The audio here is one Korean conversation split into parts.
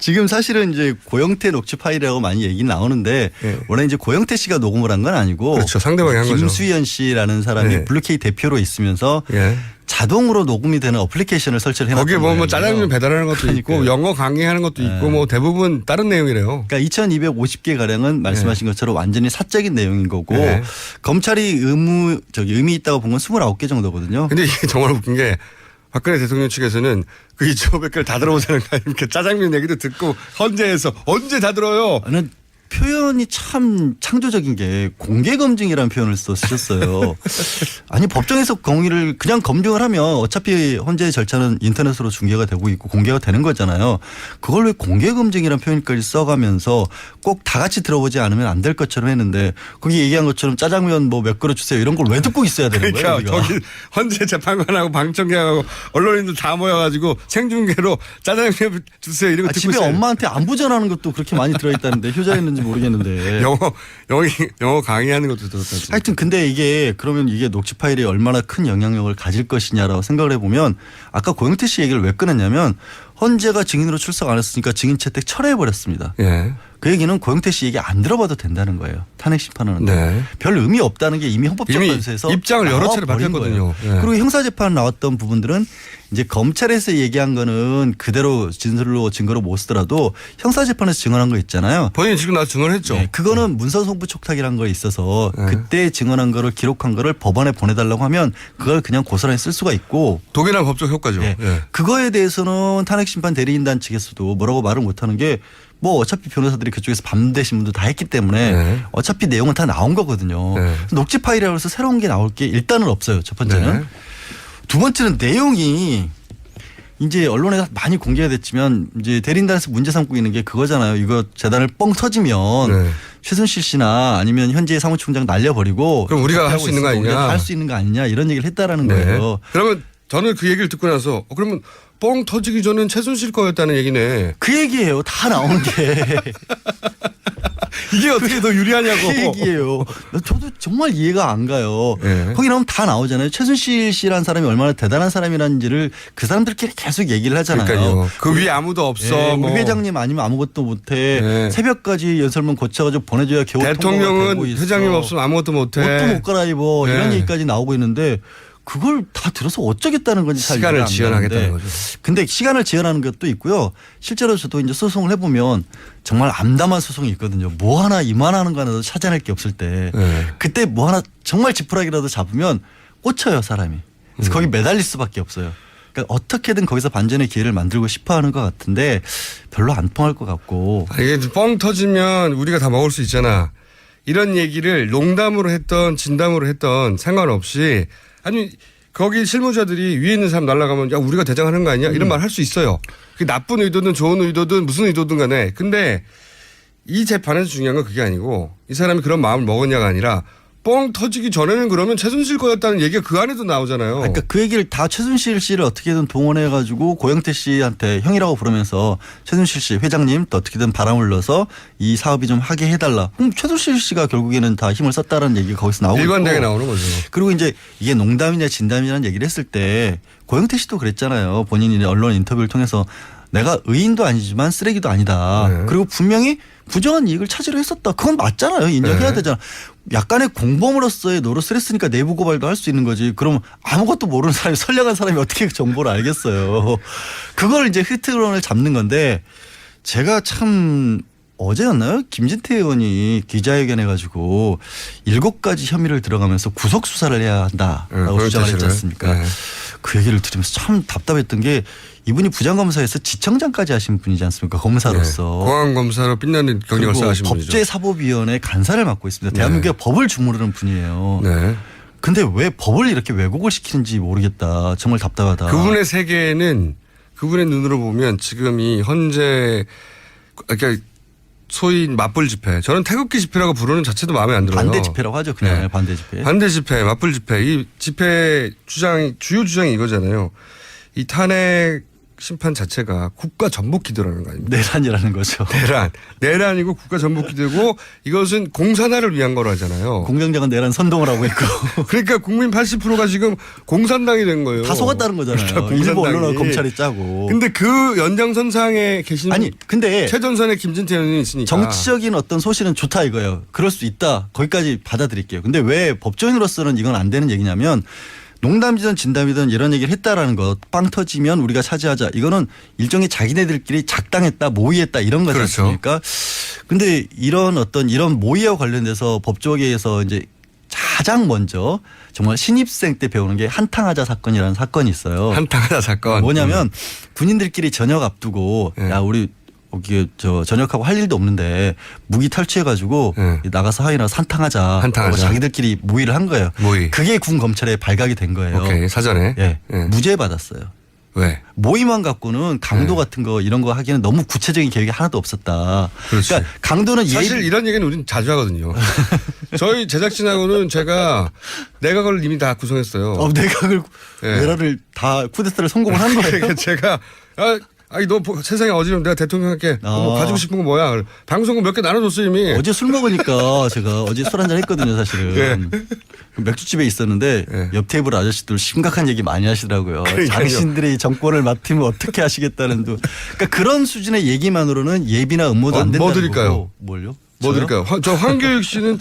지금 사실은 이제 고영태 녹취 파일이라고 많이 얘기 나오는데 예. 원래 이제 고영태 씨가 녹음을 한 건 아니고 그렇죠. 상대방이 한 거죠. 김수현 씨라는 사람이 예. 블루케이 대표로 있으면서 예. 자동으로 녹음이 되는 어플리케이션을 설치를 해놨던 거기에 뭐, 뭐. 짜장면 배달하는 것도 있고 그러니까요. 영어 강의하는 것도 있고 네. 뭐 대부분 다른 내용이래요. 그러니까 2,250개 가량은 말씀하신 것처럼 완전히 사적인 내용인 거고 네. 검찰이 의무 저기 의미 있다고 본 건 29개 정도거든요. 근데 이게 정말 웃긴 게 박근혜 대통령 측에서는 그 2,500개를 다 들어보자는 거 아닙니까? 짜장면 얘기도 듣고 헌재에서 언제 다 들어요? 표현이 참 창조적인 게 공개 검증이라는 표현을 써 쓰셨어요. 아니 법정에서 공의를 그냥 검증을 하면 어차피 헌재 절차는 인터넷으로 중계가 되고 있고 공개가 되는 거잖아요. 그걸 왜 공개 검증이라는 표현까지 써가면서 꼭 다 같이 들어보지 않으면 안 될 것처럼 했는데 거기 얘기한 것처럼 짜장면 뭐 몇 그릇 주세요 이런 걸 왜 듣고 있어야 되는 거예요? 그러니까? 거기 헌재 재판관하고 방청객하고 언론인들 다 모여가지고 생중계로 짜장면 주세요 이런 거 아, 듣고 집에 있어요. 엄마한테 안부 전하는 것도 그렇게 많이 들어있다는데 효자였는지 모르겠는데. 영어 영어 영어 강의하는 것도 들었다. 하여튼 근데 이게 그러면 이게 녹취 파일이 얼마나 큰 영향력을 가질 것이냐라고 생각을 해보면 아까 고영태 씨 얘기를 왜 끊었냐면 헌재가 증인으로 출석 안 했으니까 증인 채택 철회해 버렸습니다. 예. 그 얘기는 고영태 씨 얘기 안 들어봐도 된다는 거예요. 탄핵 심판하는데 네. 별 의미 없다는 게 이미 헌법재판소에서 입장을 여러 차례. 거예요. 예. 그리고 형사재판 나왔던 부분들은 이제 검찰에서 얘기한 거는 그대로 진술로 증거로 못 쓰더라도 형사재판에서 증언한 거 있잖아요. 본인이 지금 나 증언했죠. 네, 그거는 문서 송부 촉탁이라는 거 있어서 네. 그때 증언한 거를 기록한 거를 법원에 보내달라고 하면 그걸 그냥 고스란히 쓸 수가 있고 독일한 법적 효과죠. 예. 예. 그거에 대해서는 탄핵심판 대리인단 측에서도 뭐라고 말을 못하는 게 뭐 어차피 변호사들이 그쪽에서 반대 신문도 다 했기 때문에 네. 어차피 내용은 다 나온 거거든요. 네. 녹취 파일이라고 해서 새로운 게 나올 게 일단은 없어요. 첫 번째는. 네. 두 번째는 내용이 이제 언론에 많이 공개가 됐지만 이제 대리인단에서 문제 삼고 있는 게 그거잖아요. 이거 재단을 뻥 터지면 네. 최순실 씨나 아니면 현재 사무총장 날려버리고 그럼 우리가 할 수 있는 거 아니냐. 할 수 있는 거 아니냐 이런 얘기를 했다라는 네. 거예요. 그러면 저는 그 얘기를 듣고 나서 어, 그러면 뻥 터지기 전엔 최순실 거였다는 얘기네. 그 얘기예요. 다 나온 게. 이게 어떻게 더 유리하냐고. 그 얘기예요. 저도 정말 이해가 안 가요. 네. 거기 나오면 다 나오잖아요. 최순실 씨라는 사람이 얼마나 대단한 사람이라는지를 그 사람들끼리 계속 얘기를 하잖아요. 그러니까요. 그 위에 아무도 없어. 예, 뭐. 우리 회장님 아니면 아무것도 못해. 네. 새벽까지 연설문 고쳐가지고 보내줘야 겨우 통과가 되고 대통령은 있어. 회장님 없으면 아무것도 못해. 옷도 못 갈아입어 네. 이런 얘기까지 나오고 있는데 그걸 다 들어서 어쩌겠다는 건지 잘 시간을 지연하겠다는 거죠. 근데 시간을 지연하는 것도 있고요. 실제로 저도 이제 소송을 해보면 정말 암담한 소송이 있거든요. 뭐 하나 이만하는 거 하나도 찾아낼 게 없을 때 네. 그때 뭐 하나 정말 지푸라기라도 잡으면 꽂혀요 사람이. 음. 그래서 거기 매달릴 수밖에 없어요. 그러니까 어떻게든 거기서 반전의 기회를 만들고 싶어 하는 것 같은데 별로 안 통할 것 같고 아, 이게 뻥 터지면 우리가 다 먹을 수 있잖아. 이런 얘기를 농담으로 했던 진담으로 했던 상관없이 아니 거기 실무자들이 위에 있는 사람 날라가면 야 우리가 대장하는 거 아니야 이런 말할 수 있어요. 그 나쁜 의도든 좋은 의도든 무슨 의도든 간에. 근데 이 재판에서 중요한 건 그게 아니고 이 사람이 그런 마음을 먹었냐가 아니라 뻥 터지기 전에는 그러면 최순실 거였다는 얘기가 그 안에도 나오잖아요. 그러니까 그 얘기를 다 최순실 씨를 어떻게든 동원해 가지고 고영태 씨한테 형이라고 부르면서 최순실 씨 회장님 또 어떻게든 바람을 넣어서 이 사업이 좀 하게 해달라. 그럼 최순실 씨가 결국에는 다 힘을 썼다는 얘기가 거기서 나오고 일관되게. 나오는 거죠. 그리고 이제 이게 농담이냐 진담이냐는 얘기를 했을 때 고영태 씨도 그랬잖아요. 본인이 언론 인터뷰를 통해서 내가 의인도 아니지만 쓰레기도 아니다. 네. 그리고 분명히 부정한 이익을 찾으려 했었다. 그건 맞잖아요. 인정해야 네. 되잖아. 약간의 공범으로서의 노릇을 했으니까 내부 고발도 할 수 있는 거지. 그럼 아무것도 모르는 사람이 선량한 사람이 어떻게 그 정보를 알겠어요. 그걸 이제 흐트론을 잡는 건데 제가 참 어제였나요? 김진태 의원이 기자회견 해 가지고 일곱 가지 혐의를 들어가면서 구속 수사를 해야 한다라고 네, 주장을 했지. 않습니까? 네. 그 얘기를 들으면서 참 답답했던 게 이분이 부장검사에서 지청장까지 하신 분이지 않습니까? 검사로서. 네. 공안 검사로 빛나는 경력을 쌓으신 분이죠. 법제사법위원회 간사를 맡고 있습니다. 대한민국의 법을 주무르는 분이에요. 네. 근데 왜 법을 이렇게 왜곡을 시키는지 모르겠다. 정말 답답하다. 그분의 세계는 그분의 눈으로 보면 지금 이 현재 그러니까 소위 맞불 집회 저는 태극기 집회라고 부르는 자체도 마음에 안 들어요. 반대 집회라고 하죠. 그냥 네. 반대 집회. 반대 집회, 맞불 집회 이 집회 주장 주요 주장이 이거잖아요. 이 탄핵 심판 자체가 국가 전복 기도라는 거 아닙니까? 내란이라는 거죠. 내란. 내란이고 국가 전복 기도고 이것은 공산화를 위한 거라잖아요. 공장장은 내란 선동을 하고 있고 그러니까 국민 80%가 지금 공산당이 된 거예요. 다 속았다는 다 거잖아요. 공산당이. 일부 언론은 검찰이 짜고. 근데 그 연장선상에 계신 아니 근데 최전선에 김진태 의원이 있으니까 정치적인 어떤 소신은 좋다 이거예요. 그럴 수 있다. 거기까지 받아들일게요. 근데 왜 법조인으로서는 이건 안 되는 얘기냐면 농담이든 진담이든 이런 얘기를 했다라는 것, 빵 터지면 우리가 차지하자. 이거는 일종의 자기네들끼리 작당했다, 모의했다 이런 거지 그렇죠. 않습니까? 근데 이런 어떤 이런 모의와 관련돼서 법조계에서 이제 가장 먼저 정말 신입생 때 배우는 게 한탕하자 사건이라는 사건이 있어요. 한탕하다 사건. 뭐냐면 군인들끼리 저녁 앞두고 네. 야 우리 여기 저 저녁하고 할 일도 없는데 무기 탈취해가지고 네. 나가서 하이나 산탕하자. 한탕하자. 자기들끼리 모의를 한 거예요. 모의. 그게 군 검찰에 발각이 된 거예요. 오케이 사전에. 예, 예. 무죄 받았어요. 왜? 모의만 갖고는 강도 네. 같은 거 이런 거 하기는 너무 구체적인 계획이 하나도 없었다. 그렇지. 러니까 강도는 사실 예의 이런 얘기는 우리는 자주 하거든요. 저희 제작진하고는 제가 내각을 이미 다 구성했어요. 어, 내각을 예. 내라를 다 쿠데타를 성공을 한 거예요. 그러니까 제가 아, 아니 너 보- 세상에 어지러면 내가 대통령할게. 뭐 아. 가지고 싶은 거 뭐야? 방송국 몇 개 나눠줬어 이미. 어제 술 먹으니까 제가 어제 술 한잔 했거든요, 사실은. 그 맥주집에 있었는데 네. 옆 테이블 아저씨들 심각한 얘기 많이 하시더라고요. 그러니까요. 당신들이 정권을 맡으면 어떻게 하시겠다는 둥. 그러니까 그런 수준의 얘기만으로는 예비나 음모도 어, 안 된다는 뭐 드릴까요? 거고. 뭘요? 뭐 저요? 드릴까요? 화- 저 황교익 씨는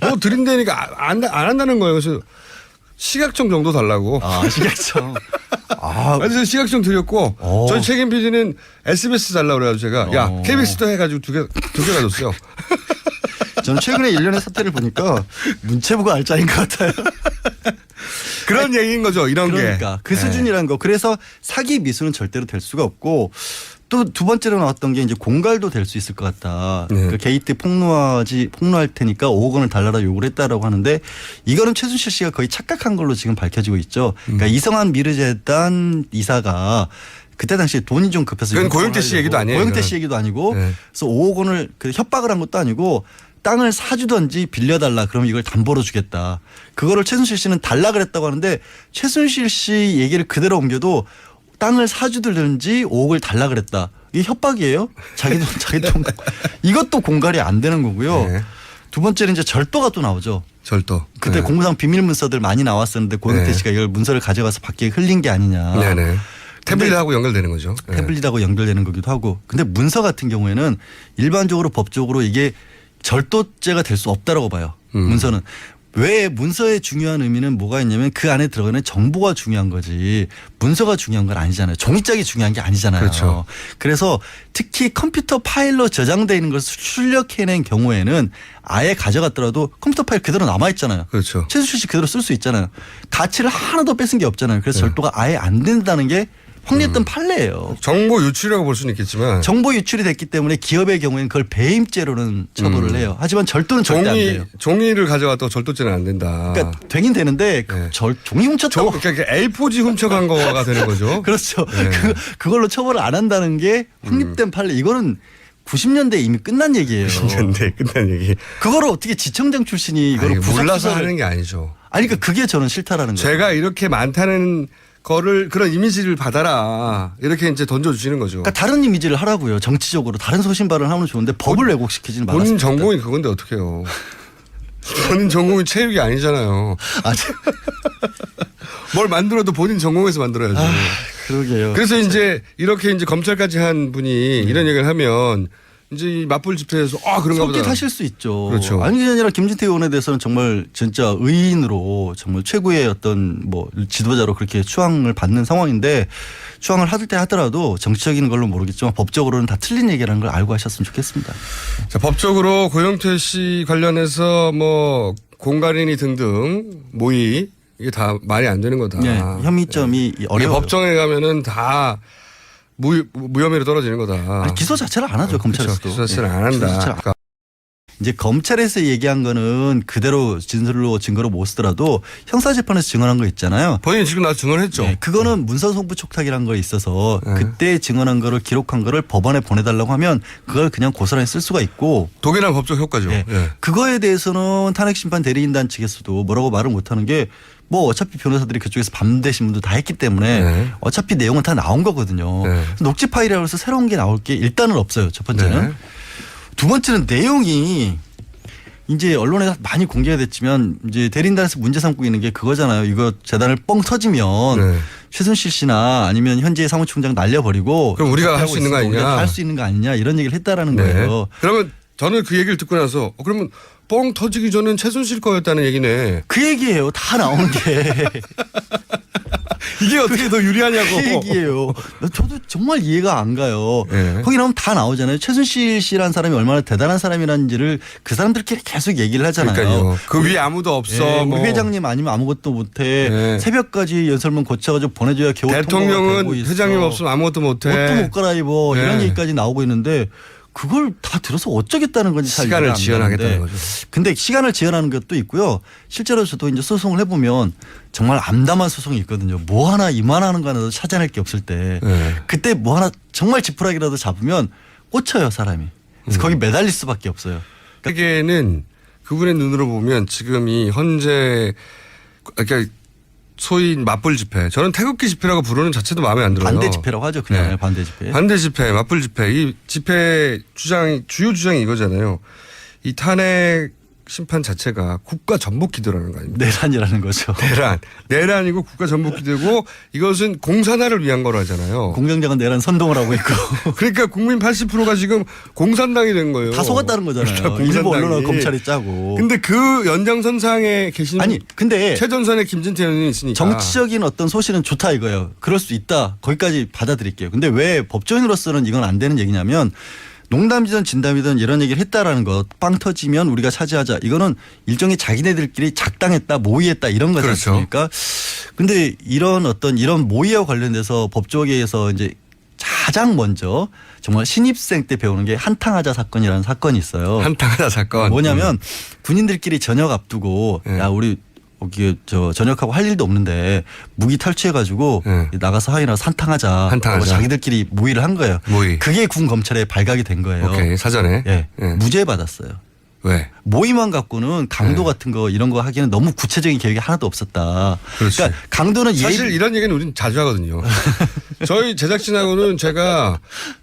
뭐 드린다니까 안, 안 한다는 거예요. 그래서 시각청 정도 달라고. 아, 시각청. 아, 그래서 시각청 드렸고 어. 저희 책임 PD는 SBS 달라고 그래가지고 제가 야 어. KBS도 해가지고 두 개 두 개 가졌어요. 저는 최근에 일련의 사태를 보니까 문체부가 알짜인 것 같아요. 그런 얘기인 거죠. 이런 게. 그러니까 그 네. 수준이라는 거. 그래서 사기 미수는 절대로 될 수가 없고 또 두 번째로 나왔던 게 이제 공갈도 될 수 있을 것 같다. 네. 그 게이트 폭로하지 폭로할 테니까 5억 원을 달라라 요구를 했다라고 하는데 이거는 최순실 씨가 거의 착각한 걸로 지금 밝혀지고 있죠. 그러니까 음. 이성한 미르재단 이사가 그때 당시에 돈이 좀 급해서 그건 고영태 씨. 얘기도 아니에요, 고영태. 씨 얘기도 아니고 네. 그래서 5억 원을 그 협박을 한 것도 아니고 땅을 사주든지 빌려달라 그러면 이걸 담보로 주겠다. 그거를 최순실 씨는 달라 그랬다고 하는데 최순실 씨 얘기를 그대로 옮겨도 땅을 사주든지 5억을 달라 그랬다. 이게 협박이에요? 자기 돈, 자기 돈. 이것도 공갈이 안 되는 거고요. 네. 두 번째는 이제 절도가 또 나오죠. 절도. 그때 네. 공무상 비밀 문서들 많이 나왔었는데 고영태 네. 씨가 이걸 문서를 가져가서 밖에 흘린 게 아니냐. 네네. 태블릿하고 연결되는 거죠. 네. 태블릿하고 연결되는 거기도 하고. 근데 문서 같은 경우에는 일반적으로 법적으로 이게 절도죄가 될 수 없다라고 봐요. 음. 문서는. 왜 문서의 중요한 의미는 뭐가 있냐면 그 안에 들어가는 정보가 중요한 거지 문서가 중요한 건 아니잖아요. 종이짝이 중요한 게 아니잖아요. 그렇죠. 그래서 특히 컴퓨터 파일로 저장되어 있는 것을 출력해낸 경우에는 아예 가져갔더라도 컴퓨터 파일 그대로 남아 있잖아요. 그렇죠. 최수실 씨 그대로 쓸 수 있잖아요. 가치를 하나도 뺏은 게 없잖아요. 그래서 네. 절도가 아예 안 된다는 게 음. 확립된 판례예요. 정보 유출이라고 볼 수는 있겠지만 정보 유출이 됐기 때문에 기업의 경우에는 그걸 배임죄로는 처벌을 음. 해요. 하지만 절도는 절대 안 종이 돼요. 종이를 가져갔다고 절도죄는 안 된다. 그러니까 되긴 되는데 그 네. 절, 종이 종, 훔쳤다고. 그러니까 A4지 훔쳐간 거가 되는 거죠. 그렇죠. 네. 음. 그, 그걸로 처벌을 안 한다는 게 확립된 판례. 이거는 90년대 이미 끝난 얘기예요. 근데 끝난 얘기. 그거를 어떻게 지청장 출신이 이걸 아니, 몰라서 구속수사를- 하는 게 아니죠. 아니 그러니까 그게 저는 싫다라는 거예요. 제가 이렇게 많다는 거를 그런 이미지를 받아라 이렇게 이제 던져주시는 거죠. 그러니까 다른 이미지를 하라고요. 정치적으로 다른 소신발언을 하면 좋은데 법을 왜곡시키지는 본인 말았습니다. 전공이 그건데 어떡해요. 본인 전공이 체육이 아니잖아요. 아, 저- 뭘 만들어도 본인 전공에서 만들어야죠. 그러게요. 그래서 이제 이렇게 이제 검찰까지 한 분이 이런 얘기를 하면 이제 이 맞불 집회에서 아 그런가 보다. 솔깃하실 수 있죠. 그렇죠. 아니 게 아니라 김진태 의원에 대해서는 정말 진짜 의인으로 정말 최고의 어떤 뭐 지도자로 그렇게 추앙을 받는 상황인데 추앙을 할때 하더라도 정치적인 걸로 모르겠지만 법적으로는 다 틀린 얘기라는 걸 알고 하셨으면 좋겠습니다. 자, 법적으로 고영태 씨 관련해서 뭐 공갈인이 등등 모의 이게 다 말이 안 되는 거다. 네, 혐의점이 이게 어려워요. 법정에 가면은 다 무, 무혐의로 떨어지는 거다. 아니, 기소 자체를 안 하죠 검찰에서도. 그렇죠. 기소 자체를 예, 안 기소 한다. 자체를 그러니까 이제 검찰에서 얘기한 거는 그대로 진술로 증거로 못 쓰더라도 형사재판에서 증언한 거 있잖아요. 본인이 지금 나서 증언했죠. 네, 그거는 문서송부 촉탁이라는 거 있어서 네. 그때 증언한 거를 기록한 거를 법원에 보내달라고 하면 그걸 그냥 고스란히 쓸 수가 있고 독일한 법적 효과죠. 예. 예. 그거에 대해서는 탄핵심판 대리인단 측에서도 뭐라고 말을 못하는 게 뭐 어차피 변호사들이 그쪽에서 밤대신 분도 다 했기 때문에 네. 어차피 내용은 다 나온 거거든요. 네. 녹취 파일이라고 해서 새로운 게 나올 게 일단은 없어요. 첫 번째는. 네. 두 번째는 내용이 이제 언론에 많이 공개가 됐지만 이제 대리인단에서 문제 삼고 있는 게 그거잖아요. 이거 재단을 뻥 터지면 네. 최순실 씨나 아니면 현재 사무총장 날려버리고 그럼 우리가 할 수 있는 거 아니냐. 할 수 있는 거 아니냐 이런 얘기를 했다라는 네. 거예요. 그러면 저는 그 얘기를 듣고 나서 어, 그러면 뻥 터지기 전엔 최순실 거였다는 얘기네. 그 얘기예요. 다 나온 게. 이게 어떻게 더 유리하냐고. 그 얘기예요. 저도 정말 이해가 안 가요. 네. 거기 나오면 다 나오잖아요. 최순실 씨라는 사람이 얼마나 대단한 사람이라는지를 그 사람들끼리 계속 얘기를 하잖아요. 그러니까요. 그 위에 아무도 없어. 예, 뭐. 우리 회장님 아니면 아무것도 못해. 네. 새벽까지 연설문 고쳐가지고 보내줘야 겨우 대통령은. 회장님 없으면 아무것도 못해. 옷도 못 갈아입어 이런 네. 얘기까지 나오고 있는데 그걸 다 들어서 어쩌겠다는 건지 잘 시간을 지연하겠다는. 거죠. 근데 시간을 지연하는 것도 있고요. 실제로 저도 이제 소송을 해보면 정말 암담한 소송이 있거든요. 뭐 하나 이만하는 거 하나도 찾아낼 게 없을 때 네. 그때 뭐 하나 정말 지푸라기라도 잡으면 꽂혀요 사람이. 그래서 음. 거기 매달릴 수밖에 없어요. 세계는 그분의 눈으로 보면 지금 이 현재 그러니까 소위 맞불 집회. 저는 태극기 집회라고 부르는 자체도 마음에 안 들어요. 반대 집회라고 하죠. 그냥 네. 반대 집회. 반대 집회, 맞불 집회. 이 집회 주장 주요 주장이 이거잖아요. 이 탄핵 심판 자체가 국가 전복 기도라는 거 아닙니까? 내란이라는 거죠. 내란. 내란이고 국가 전복 기도고 이것은 공산화를 위한 거라잖아요. 공정장은 내란 선동을 하고 있고 그러니까 국민 80%가 지금 공산당이 된 거예요. 다 속았다는 거잖아요. 그러니까 일부. 언론은 검찰이 짜고. 근데 그 연장선상에 계신 아니 근데 최전선에 김진태 의원이 있으니까 정치적인 어떤 소신은 좋다 이거예요. 그럴 수 있다. 거기까지 받아들일게요. 근데 왜 법조인으로서는 이건 안 되는 얘기냐면 농담이든 진담이든 이런 얘기를 했다라는 것, 빵 터지면 우리가 차지하자. 이거는 일종의 자기네들끼리 작당했다, 모의했다 이런 거지 그렇죠. 않습니까? 근데 이런 어떤 이런 모의와 관련돼서 법조계에서 이제 가장 먼저 정말 신입생 때 배우는 게 한탕하자 사건이라는 사건이 있어요. 한탕하다 사건. 뭐냐면 군인들끼리 저녁 앞두고 네. 야 우리 여기 저 저녁하고 할 일도 없는데 무기 탈취해가지고 네. 나가서 하이나 산탕하자. 한탕하자. 하고 자기들끼리 모의를 한 거예요. 모의. 그게 군 검찰에 발각이 된 거예요. 오케이 사전에. 예, 예. 무죄 받았어요. 왜? 모의만 갖고는 강도 네. 같은 거 이런 거 하기에는 너무 구체적인 계획이 하나도 없었다. 그렇지. 러니까 강도는 사실 예비 이런 얘기는 우린 자주 하거든요. 저희 제작진하고는 제가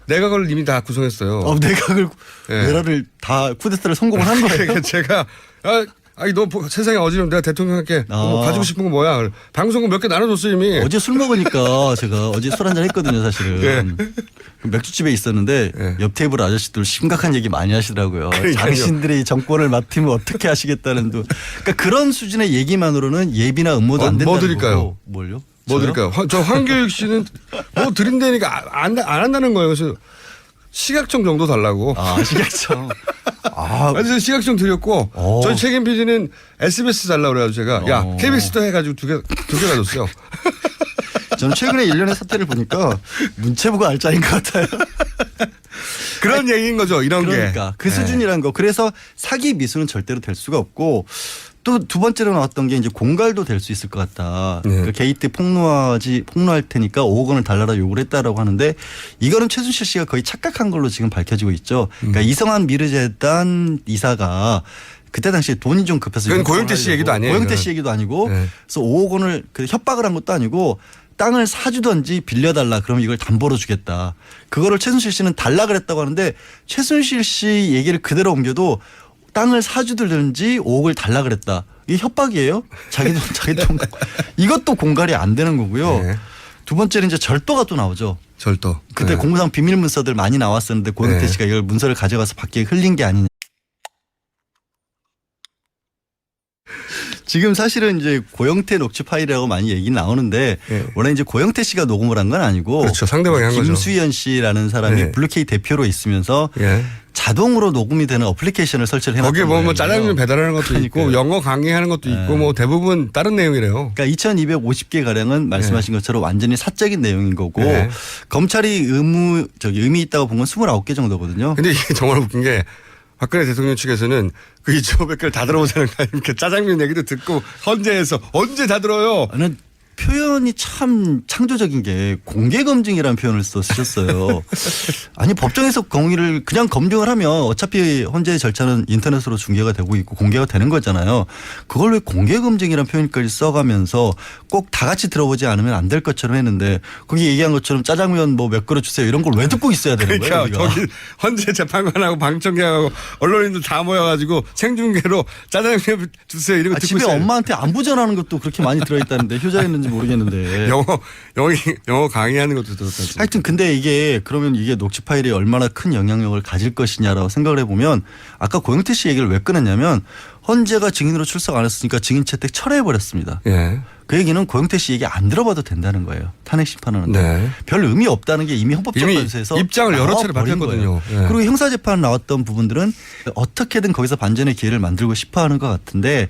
내각을 이미 다 구성했어요. 어, 내각을 예. 내라를 다 쿠데타를 성공을 한 거예요. 그러니까 제가 아, 아니 너 보- 세상에 어지러면 내가 대통령께 뭐 아. 가지고 싶은 거 뭐야? 방송국 몇 개 나눠줬어 이미. 어제 술 먹으니까 제가 어제 술 한잔 했거든요, 사실은. 그 맥주집에 있었는데 예. 옆 테이블 아저씨들 심각한 얘기 많이 하시더라고요. 그러니까요. 당신들이 정권을 맡으면 어떻게 하시겠다는 도 그러니까 그런 수준의 얘기만으로는 예비나 음모도 어, 안 된다는 뭐 드릴까요? 거고. 뭘요? 뭐 저요? 드릴까요? 황- 저 황교익 씨는 뭐 드린다니까 안, 안 한다는 거예요. 그래서 시각청 정도 달라고. 아, 아시겠죠. 아, 그래서 시각청 드렸고 어. 저희 책임 PD는 SBS 달라고 그래가지고 제가 야 어. KBS도 해가지고 두개두개 가졌어요. 저는 최근에 일련의 사태를 보니까 문체부가 알짜인 것 같아요. 그런 얘기인 거죠. 이런 게. 그러니까 그 네. 수준이란 거. 그래서 사기 미수는 절대로 될 수가 없고 또 두 번째로 나왔던 게 이제 공갈도 될 수 있을 것 같다. 네. 그 게이트 폭로하지 폭로할 테니까 5억 원을 달라라 요구를 했다라고 하는데 이거는 최순실 씨가 거의 착각한 걸로 지금 밝혀지고 있죠. 음. 그러니까 이성한 미르재단 이사가 그때 당시에 돈이 좀 급해서 그건 이거 고영태 씨. 얘기도 아니에요, 고영태. 씨 얘기도 아니고 네. 그래서 5억 원을 그 협박을 한 것도 아니고 땅을 사주든지 빌려달라 그러면 이걸 담보로 주겠다. 그거를 최순실 씨는 달라 그랬다고 하는데 최순실 씨 얘기를 그대로 옮겨도 땅을 사주든지 5억을 달라 그랬다. 이게 협박이에요? 자기 돈, 자기 돈. 이것도 공갈이 안 되는 거고요. 네. 두 번째는 이제 절도가 또 나오죠. 절도. 그때 네. 공무상 비밀 문서들 많이 나왔었는데 고영태 네. 씨가 이걸 문서를 가져가서 밖에 흘린 게 아니냐. 지금 사실은 이제 고영태 녹취 파일이라고 많이 얘기 나오는데 네. 원래 이제 고영태 씨가 녹음을 한 건 아니고 그렇죠. 상대방이 한 거죠. 김수현 씨라는 사람이 네. 블루케이 대표로 있으면서 예. 자동으로 녹음이 되는 어플리케이션을 설치를 해놨던 거기에 뭐, 뭐. 짜장면 배달하는 것도 있고 그러니까요. 영어 강의하는 것도 있고 네. 뭐 대부분 다른 내용이래요. 그러니까 2,250개 가량은 말씀하신 것처럼 완전히 사적인 내용인 거고 네. 검찰이 의무 저기 의미 있다고 본 건 29개 정도거든요. 근데 이게 정말 웃긴 게 박근혜 대통령 측에서는 그 2,500개를 다 들어보자는 거 아닙니까? 짜장면 얘기도 듣고 헌재에서 언제 다 들어요? 표현이 참 창조적인 게 공개 검증이라는 표현을 써 쓰셨어요. 아니 법정에서 공의를 그냥 검증을 하면 어차피 헌재 절차는 인터넷으로 중계가 되고 있고 공개가 되는 거잖아요. 그걸 왜 공개 검증이라는 표현까지 써가면서 꼭 다 같이 들어보지 않으면 안 될 것처럼 했는데 거기 얘기한 것처럼 짜장면 뭐 몇 그릇 주세요 이런 걸 왜 듣고 있어야 되는 그러니까 거예요? 우리가? 저기 헌재 재판관하고 방청객하고 언론인들 다 모여가지고 생중계로 짜장면 주세요 이런 거 아, 듣고 집에 있어요. 엄마한테 안부 전하는 것도 그렇게 많이 들어있다는데 효자였는지 모르겠는데. 영어 영어 영어 강의하는 것도 들었다지. 하여튼 근데 이게 그러면 이게 녹취 파일이 얼마나 큰 영향력을 가질 것이냐라고 생각을 해보면 아까 고영태 씨 얘기를 왜 꺼냈냐면 헌재가 증인으로 출석 안 했으니까 증인 채택 철회해 버렸습니다. 예. 그 얘기는 고영태 씨 얘기 안 들어봐도 된다는 거예요. 탄핵 심판하는데 네. 별 의미 없다는 게 이미 관세에서 입장을 여러 차례 밝혔거든요. 예. 그리고 형사 재판 나왔던 부분들은 어떻게든 거기서 반전의 기회를 만들고 싶어하는 것 같은데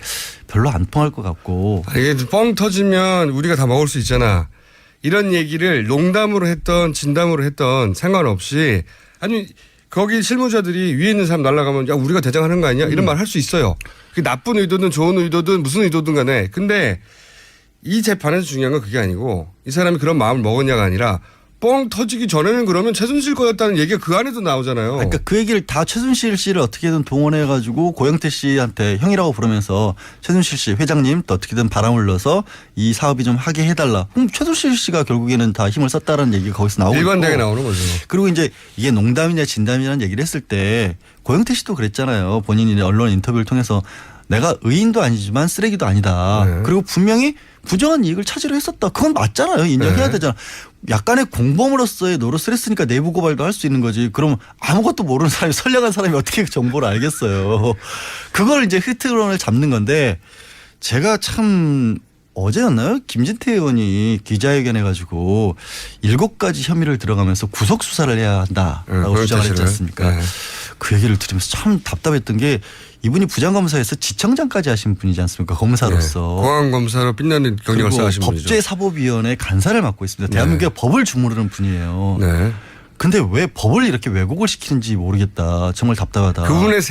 별로 안 통할 것 같고 아, 이게 뻥 터지면 우리가 다 먹을 수 있잖아. 이런 얘기를 농담으로 했던 진담으로 했던 상관없이 아니 거기 실무자들이 위에 있는 사람 날라가면 야 우리가 대장하는 거 아니야? 이런 말 할 수 있어요. 그 나쁜 의도든 좋은 의도든 무슨 의도든 간에. 근데 이 재판에서 중요한 건 그게 아니고 이 사람이 그런 마음을 먹었냐가 아니라 뻥 터지기 전에는 그러면 최순실 거였다는 얘기가 그 안에도 나오잖아요. 그러니까 그 얘기를 다 최순실 씨를 어떻게든 동원해 가지고 고영태 씨한테 형이라고 부르면서 최순실 씨 회장님 또 어떻게든 바람을 넣어서 이 사업이 좀 하게 해달라. 그럼 최순실 씨가 결국에는 다 힘을 썼다는 얘기가 거기서 나오고 일관되게. 나오는 거죠. 그리고 이제 이게 농담이냐 진담이냐는 얘기를 했을 때 고영태 씨도 그랬잖아요. 본인이 언론 인터뷰를 통해서 내가 의인도 아니지만 쓰레기도 아니다. 네. 그리고 분명히 부정한 이익을 차지를 했었다. 그건 맞잖아요. 인정해야 네. 되잖아. 약간의 공범으로서의 노릇을 했으니까 내부 고발도 할 수 있는 거지. 그럼 아무것도 모르는 사람이 선량한 사람이 어떻게 그 정보를 알겠어요. 그걸 이제 흐트론을 잡는 건데 제가 참 어제였나요? 김진태 의원이 기자회견 해 가지고 일곱 가지 혐의를 들어가면서 구속 수사를 해야 한다라고 네, 주장을 했지 않습니까? 네. 그 얘기를 들으면서 참 답답했던 게 이분이 부장검사에서 지청장까지 하신 분이지 않습니까? 검사로서. 네. 공안검사로 빛나는 경력을 쌓으신 분이죠. 법제사법위원회 간사를 맡고 있습니다. 대한민국의 법을 주무르는 분이에요. 네. 근데 왜 법을 이렇게 왜곡을 시키는지 모르겠다. 정말 답답하다. 그분의 세